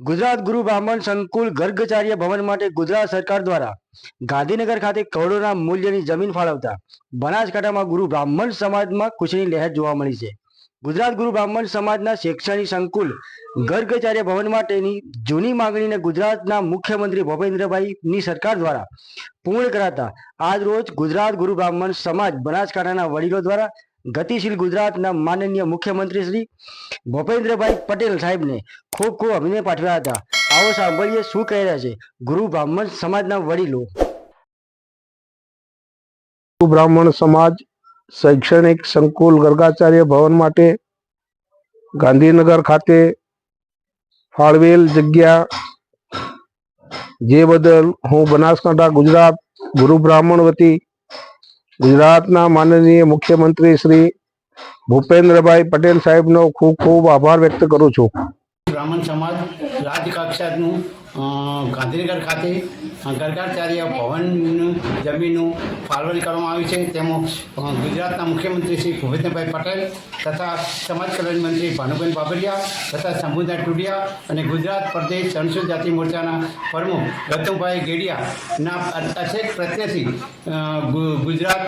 ગુજરાત ગુરુ બ્રાહ્મણ સંકુલ ગર્ગચાર્ય ભવન માટે ગુજરાત સરકાર દ્વારા ગાંધીનગર ખાતે કરોડોના મૂલ્યની જમીન ફાળવતા બનાસકાંઠામાં ગુરુ બ્રાહ્મણ સમાજમાં ખુશીની લહેર જોવા મળી છે. ગુજરાત ગુરુ બ્રાહ્મણ સમાજના શૈક્ષણિક સંકુલ ગર્ગચાર્ય ભવન માટેની જૂની માંગણીને ગુજરાતના મુખ્યમંત્રી ભૂપેન્દ્રભાઈની સરકાર દ્વારા પૂર્ણ કરાતા આજ રોજ ગુજરાત ગુરુ બ્રાહ્મણ સમાજ બનાસકાંઠાના વડીલો દ્વારા ગતિશીલ ગુજરાતના માનનીય મુખ્યમંત્રી શ્રી ભૂપેન્દ્રભાઈ પટેલ સાહેબને ખૂબ ખૂબ અભિનંદન પાઠવ્યા હતા. આવો સાંભળીએ શું કહી રહ્યા છે ગુરુ બ્રાહ્મણ સમાજના વડીલો. બ્રાહ્મણ સમાજ શૈક્ષણિક સંકુલ ગર્ગાચાર્ય ભવન માટે ગાંધીનગર ખાતે ફાળવેલ જગ્યા જે બદલ હું બનાસકાંઠા ગુજરાત ગુરુ બ્રાહ્મણ વતી ગુજરાતના માનનીય મુખ્યમંત્રી શ્રી ભૂપેન્દ્રભાઈ પટેલ સાહેબનો ખૂબ ખૂબ આભાર વ્યક્ત કરું છું. બ્રાહ્મણ સમાજ રાજ્ય કક્ષાનું ગાંધીનગર ખાતે ગરગાચાર્ય ભવનનું જમીનનું ફાળવણી કરવામાં આવી છે. તેમાં ગુજરાતના મુખ્યમંત્રી શ્રી ભૂપેન્દ્રભાઈ પટેલ તથા સમાજ કલ્યાણ મંત્રી ભાનુબેન બાબરિયા તથા શંભુદાસ ટુડિયા અને ગુજરાત પ્રદેશ અનુસૂચિત જાતિ મોરચાના પ્રમુખ રતુભાઈ ગેડિયાના અછેક પ્રત્યેથી ગુજરાત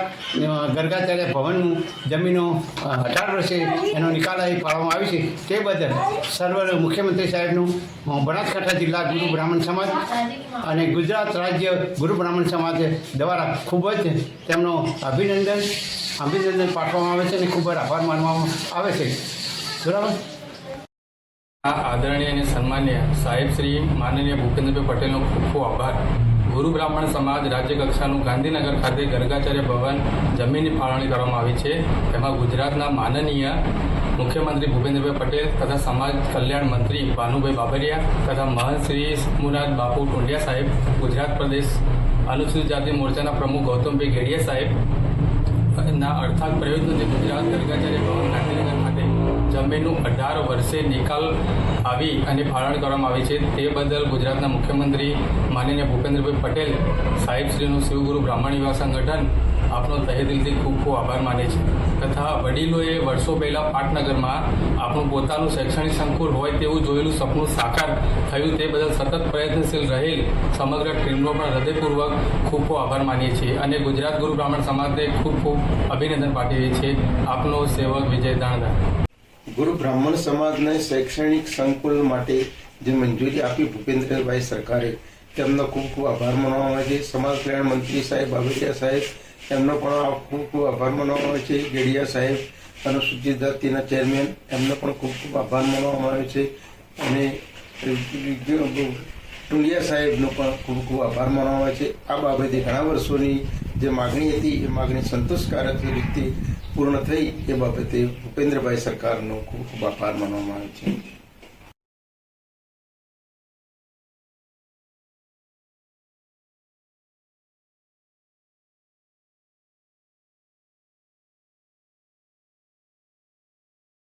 ગરગાચાર્ય ભવનનું જમીનો અઢાર વર્ષે એનો નિકાલ અહીં પાડવામાં આવી છે. તે બદલ સર્વ મુખ્યમંત્રી સાહેબનું બનાસકાંઠા જિલ્લા ગુરુ બ્રાહ્મણ સમાજ અને ગુજરાત રાજ્ય ગુરુ બ્રાહ્મણ સમાજ દ્વારા ખૂબ જ તેમનો અભિનંદન અભિનંદન પાઠવવામાં આવે છે અને ખૂબ જ આભાર માનવામાં આવે છે. બરાબર? આદરણીય અને સન્માન્ય સાહેબ શ્રી માનનીય ભૂપેન્દ્રભાઈ પટેલનો ખૂબ ખૂબ આભાર. ગુરુ બ્રાહ્મણ સમાજ રાજ્ય કક્ષાનું ગાંધીનગર ખાતે ગર્ગાચાર્ય ભવન જમીનની ફાળવણી કરવામાં આવી છે. તેમાં ગુજરાતના માનનીય મુખ્યમંત્રી ભૂપેન્દ્રભાઈ પટેલ તથા સમાજ કલ્યાણ મંત્રી ભાનુભાઈ બાબરિયા તથા મહંત શ્રી મુરાદ બાપુ ટુંડિયા સાહેબ, ગુજરાત પ્રદેશ અનુસૂચિત જાતિ મોરચાના પ્રમુખ ગૌતમભાઈ ઘેડિયા સાહેબ, ના અર્થાત પ્રયોજનથી ગુજરાત ગર્ગાચાર્ય ભવન ગાંધીનગર ખાતે જમીનનું અઢાર વર્ષે નિકાલ આવી અને ફાળવણ કરવામાં આવી છે, તે બદલ ગુજરાતના મુખ્યમંત્રી માનનીય ભૂપેન્દ્રભાઈ પટેલ, સાહેબશ્રીનું શિવગુરુ બ્રાહ્મણ યુવા સંગઠન આપનો તહેદિલથી ખૂબ ખૂબ આભાર માને છે. તથા વડીલોએ વર્ષો પહેલાં પાટનગરમાં આપણું પોતાનું શૈક્ષણિક સંકુલ હોય તેવું જોયેલું સપનું સાકાર થયું તે બદલ સતત પ્રયત્નશીલ રહેલ સમગ્ર ટીમનો પણ હૃદયપૂર્વક ખૂબ ખૂબ આભાર માનીએ છીએ અને ગુજરાત ગુરુ બ્રાહ્મણ સમાજને ખૂબ ખૂબ અભિનંદન પાઠવીએ છીએ. આપનો સેવક વિજય દાણદા ગુરુ બ્રાહ્મણ સમાજને શૈક્ષણિક સંકુલ માટે જે મંજૂરી આપી ભૂપેન્દ્રભાઈ સરકારે તેમનો ખૂબ ખૂબ આભાર માનવામાં આવે છે. સમાજ કલ્યાણ મંત્રી સાહેબ બાબરિયા સાહેબ એમનો પણ ખૂબ ખૂબ આભાર માનવામાં આવે છે. ગેડિયા સાહેબ અને સુજીત જાતિના ચેરમેન, એમનો પણ ખૂબ ખૂબ આભાર માનવામાં આવે છે. અને ટુલિયા સાહેબનો પણ ખૂબ ખૂબ આભાર માનવામાં આવે છે. આ બાબતે ઘણા વર્ષોની જે માગણી હતી, એ માગણી સંતોષકારક રીતે પૂર્ણ થઈ. એ બાબતે ભૂપેન્દ્રભાઈ સરકારનો ખૂબ ખૂબ આભાર માનવામાં આવે છે.